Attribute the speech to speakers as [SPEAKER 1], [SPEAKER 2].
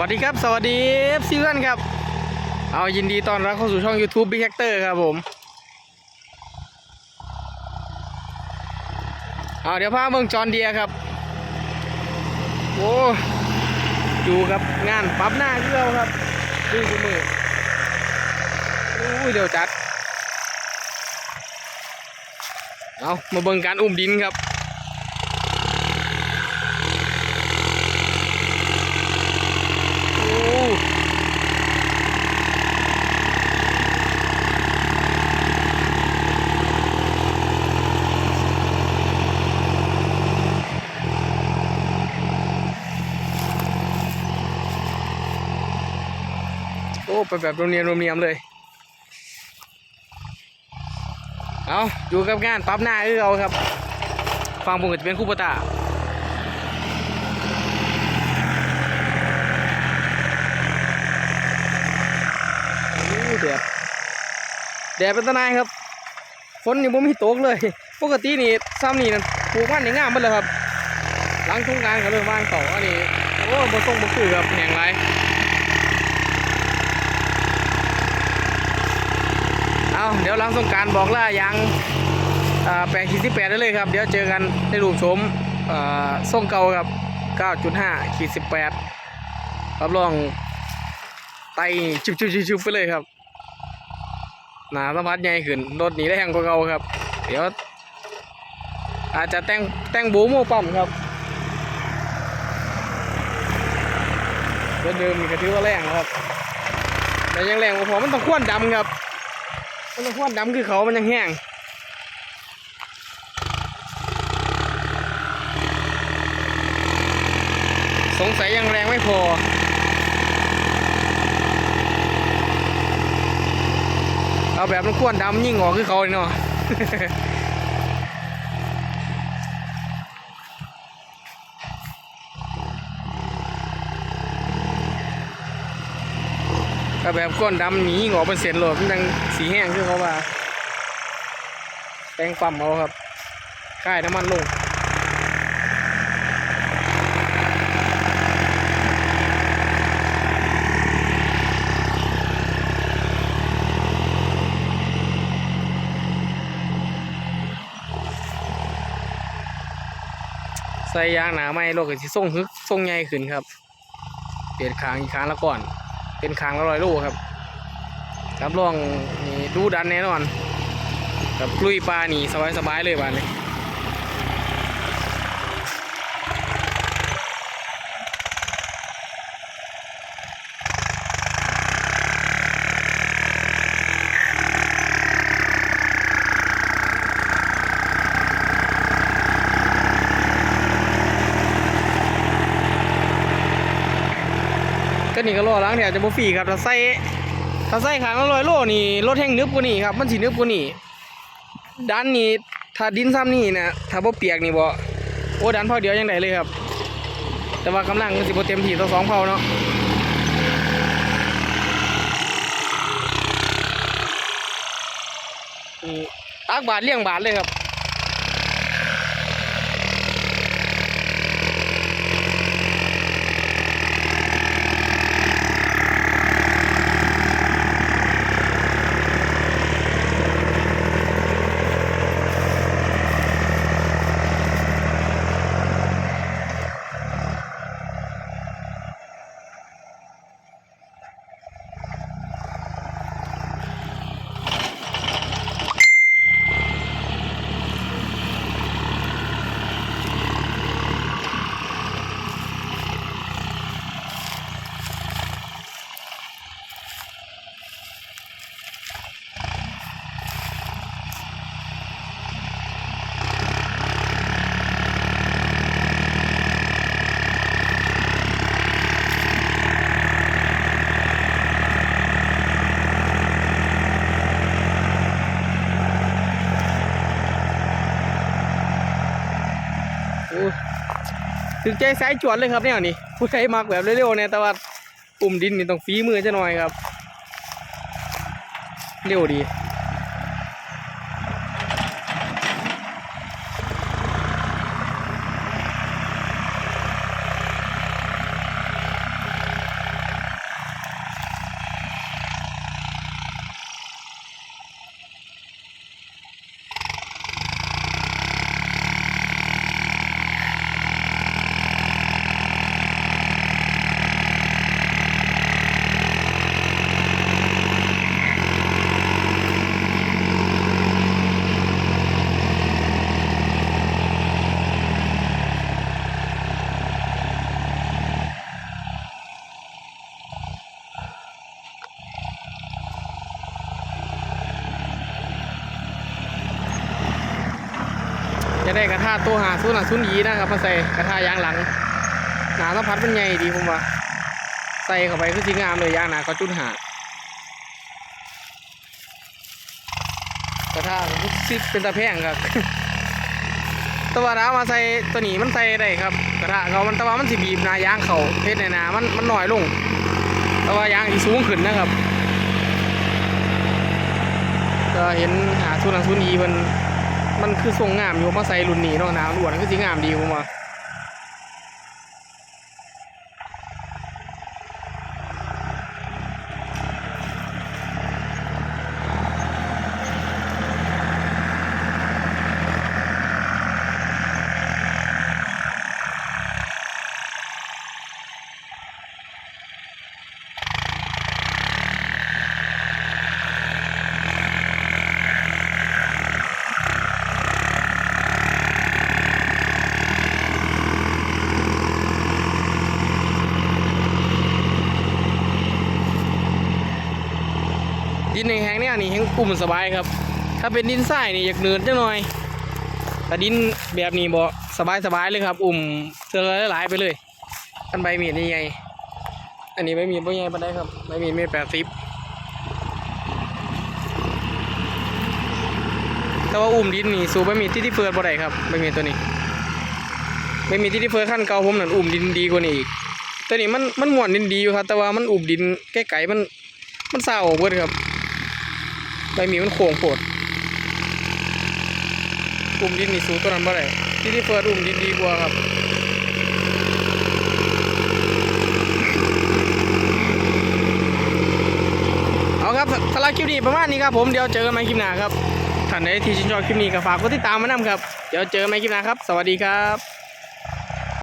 [SPEAKER 1] วัสดีครับ สวัสดีซีเพื่อนครับ เอายินดีต้อนรับเข้าสู่ช่อง YouTube Big Hector ครับผม เอาเดี๋ยวพาเมืองจอนเดียครับ โอ้อยู่กับงานปรับหน้าเกี่ยวครับดูดูมืออู้ยเดี๋ยวจัด เอามาเบิ่งการอุ้มดินครับ โอ้โอ้ ไปแบบโรงเรียนโรงเรียนเลย เอาอยู่กับงานปั๊บหน้าเออเอาครับ ฟังผมก็จะเป็นคู่ปตาแดดแดดเป็นตนายครับ ฝนยังบ่มีตกเลย ปกตินี่ซ้ำนี่นั่นปลูกมันนี่งามหมดเลยครับ หลังสงกรารก็เริ่มว่างต่ออันนี้โอ้บ่ส่งบ่คือครับแหงไร เอาเดี๋ยวหลังสงการบอกล่ายางแปดขีดสิบแปดได้เลยครับ เดี๋ยวเจอกันในรูปชมส่งเก่าครับเก้าจุดห้าขีดสิบแปดรับรองไตชุบชุบชุบชุบไปเลยครับ หนาสัมผัสใหญ่ขึ้น รถหนีได้แห้งกว่าเก่าครับ เดี๋ยว อาจจะแต่งแต่งบูโม่ปั๊มครับรถเดิมนี่ก็ถือว่าแรงครับ แต่ยังแรงกว่าพอมันต้องควนดำครับ มันต้องควนดำคือเขามันยังแห้งสงสัยยังแรงไม่พอ เอาแบบมันควนดำยิ่งออกคือเขาเลยเนาะ เอาแบบก้นดำหนียิ่งอเป็นเศษโหลดมันยังสีแห้งคือเขาว่าแปรงปั๊มเอาครับค่ายน้ำมันลงใส่ยางหนาไม่โลกก็สิส่งฮึกส่งใหญ่ขึ้นครับ เปลี่ยนคางอีกครั้งละก่อน เป็นคางละร้อยโลครับรับรองนี่ดูดันแน่นอนกับลุยปลาหนีสบายสบายๆเลยบ้านนี้ ก็นี่ก็รอล้างแถวจะบ่ฟรีครับถ้าใส่ถ้าใส่คางละร้อยโลนี่รถแห้งนึบกว่านี่ครับมันสินึบกว่านี่ดันนี่ถ้าดินซ้ำนี่นะถ้าบ่เปียกนี่บ่โอ้ดันเผาเดียวยังไดเลยครับ แต่ว่ากำลังมันสิบ่เต็มที่ต่อสองเผาเนาะตากบาทเลี้ยงบาทเลยครับ โอ้ ถึงใจสายจวดเลยครับเนี่ยนี่ผู้ใช้มักแบบเร็วๆเนี่ยแต่ว่าปุ่มดินนี่ต้องฝีมือจะหน่อยครับ เร็วดี ได้กระทะตัวหาซุนย์หาซุนยีนะครับมาใส่กระทะยางหลัง หนาสัมผัสมันใหญ่ดีผมว่าใส่เข้าไปคือสีงามเลยยางหนาก็จุดหากระทะซิปเป็นตะแพงครับตัวาเรามาใส่ตัวนี้มันใส่ได้ครับ กระทะเขามันต่ว่ามันสิบีบนายางเขาเทศในหนามันมันหน่อยลงต่ว่ายางที่สูงขึ้นนะครับก็เห็นหาทุนหลังทุนอีมัน มันคือทรงงามอยู่มาใส่รุ่นนี้เนาะหนาวล้วนก็สีงามดีผมว่า ดินแห้งๆเนี่ยนี่แห้งกลุ่มสบายครับ ถ้าเป็นดินทรายนี่อยากเนินจังหน่อย แต่ดินแบบนี้บ่สบายสบายเลยครับ อุ่มเสือหลายๆไปเลย อันใบมีดนี่ไงอันนี้ใบมีดบ่ใหญ่ปานใดครับใบมีดมตรแปดสิบแต่ว่าอุ่มดินนี่สู่ใบมีดที่ที่เฟิร์ดบ่ได้ครับใบมีดตัวนี้ใบมีดที่ที่เฟิร์ดขั้นเก่าผมนั่นอุ่มดินดีกว่านี้อีกตัวนี้มันมันหม่วนดินดีอยู่ครับ แต่ว่ามันอุ่มดินใกล้ๆมันมันเศร้าเบิดครับ ใบหมีมันโค้งโผดอุ้มดินนี่สูงตัวนั้นบ่ได้ที่ที่เฟิร์ดอุ้มดินดีกว่าครับเอาครับสำหรับคลิปนี้ประมาณนี้ครับผมเดี๋ยวเจอกันใหม่คลิปหน้าครับท่านใดที่ชื่นชอบคลิปนี้ก็ฝากกดติดตามมานำครับ เดี๋ยวเจอกันใหม่คลิปหน้าครับ สวัสดีครับ